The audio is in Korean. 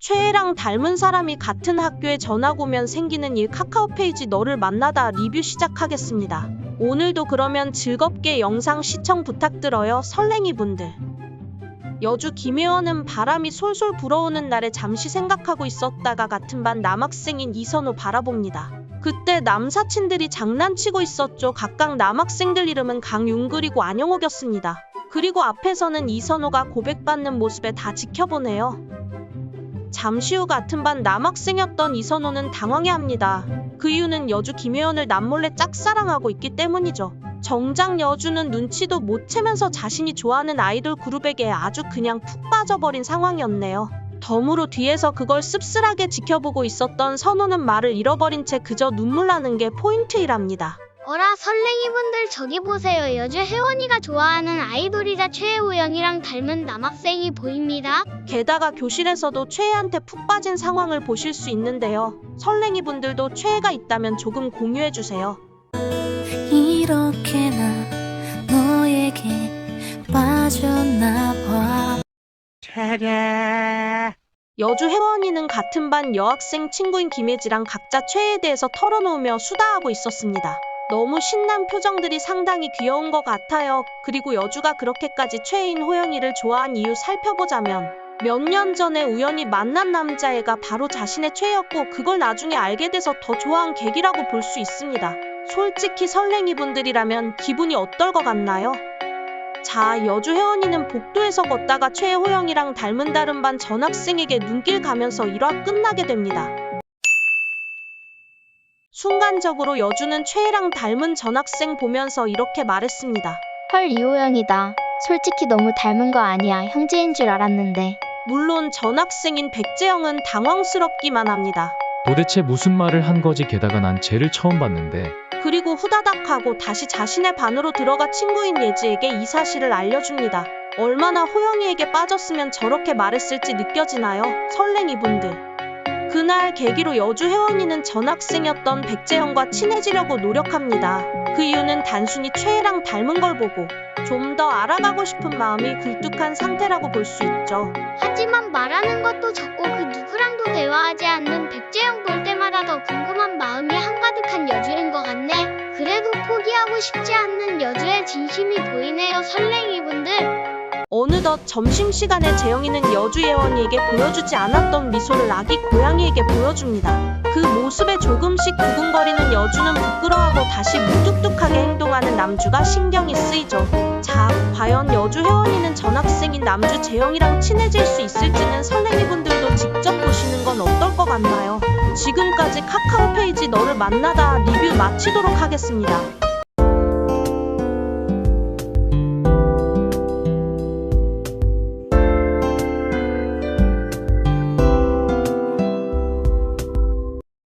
최애랑 닮은 사람이 같은 학교에 전학 오면 생기는 일 카카오 페이지 너를 만나다 리뷰 시작하겠습니다. 오늘도 그러면 즐겁게 영상 시청 부탁드려요 설랭이 분들. 여주 김혜원은 바람이 솔솔 불어오는 날에 잠시 생각하고 있었다가 같은 반 남학생인 이선호 바라봅니다. 그때 남사친들이 장난치고 있었죠. 각각 남학생들 이름은 강윤 그리고 안영옥이었습니다. 그리고 앞에서는 이선호가 고백받는 모습에 다 지켜보네요. 잠시 후 같은 반 남학생이었던 이선호는 당황해합니다. 그 이유는 여주 김혜원을 남몰래 짝사랑하고 있기 때문이죠. 정작 여주는 눈치도 못 채면서 자신이 좋아하는 아이돌 그룹에게 아주 그냥 푹 빠져버린 상황이었네요. 덤으로 뒤에서 그걸 씁쓸하게 지켜보고 있었던 선호는 말을 잃어버린 채 그저 눈물 나는 게 포인트이랍니다. 어라 설랭이분들 저기 보세요. 여주 혜원이가 좋아하는 아이돌이자 최우영이랑 닮은 남학생이 보입니다. 게다가 교실에서도 최애한테 푹 빠진 상황을 보실 수 있는데요. 설랭이 분들도 최애가 있다면 조금 공유해 주세요. 이렇게나 너에게 빠졌나 봐. 여주 혜원이는 같은 반 여학생 친구인 김혜지랑 각자 최애에 대해서 털어놓으며 수다하고 있었습니다. 너무 신난 표정들이 상당히 귀여운 것 같아요. 그리고 여주가 그렇게까지 최애인 호영이를 좋아한 이유 살펴보자면 몇 년 전에 우연히 만난 남자애가 바로 자신의 최애였고 그걸 나중에 알게 돼서 더 좋아한 계기라고 볼 수 있습니다. 솔직히 설랭이 분들이라면 기분이 어떨 것 같나요? 자, 여주 혜원이는 복도에서 걷다가 최애 호영이랑 닮은 다른 반 전학생에게 눈길 가면서 1화 끝나게 됩니다. 순간적으로 여주는 최애랑 닮은 전학생 보면서 이렇게 말했습니다. 헐 이호영이다. 솔직히 너무 닮은 거 아니야. 형제인 줄 알았는데. 물론 전학생인 백재영은 당황스럽기만 합니다. 도대체 무슨 말을 한 거지 게다가 난 쟤를 처음 봤는데 그리고 후다닥 하고 다시 자신의 반으로 들어가 친구인 예지에게 이 사실을 알려줍니다. 얼마나 호영이에게 빠졌으면 저렇게 말했을지 느껴지나요? 설랭 이 분들. 그날 계기로 여주 혜원이는 전학생이었던 백재영과 친해지려고 노력합니다. 그 이유는 단순히 최애랑 닮은 걸 보고 좀 더 알아가고 싶은 마음이 굴뚝한 상태라고 볼 수 있죠. 하지만 말하는 것도 적고 그 누구랑도 대화하지 않는 백재영 볼 때마다 더 궁금한 마음이 한가득한 여주인 것 같네. 그래도 포기하고 싶지 않는 여주의 진심이 보이네요. 설랭이분들. 어느덧 점심시간에 재영이는 여주 예원이에게 보여주지 않았던 미소를 아기 고양이에게 보여줍니다. 그 모습에 조금씩 두근거리는 여주는 부끄러워하고 다시 무뚝뚝하게 행동하는 남주가 신경이 쓰이죠. 자, 과연 여주 혜원이는 전학생인 남주 재영이랑 친해질 수 있을지는 설레미분들도 직접 보시는 건 어떨 것 같나요? 지금까지 카카오 페이지 너를 만나다 리뷰 마치도록 하겠습니다.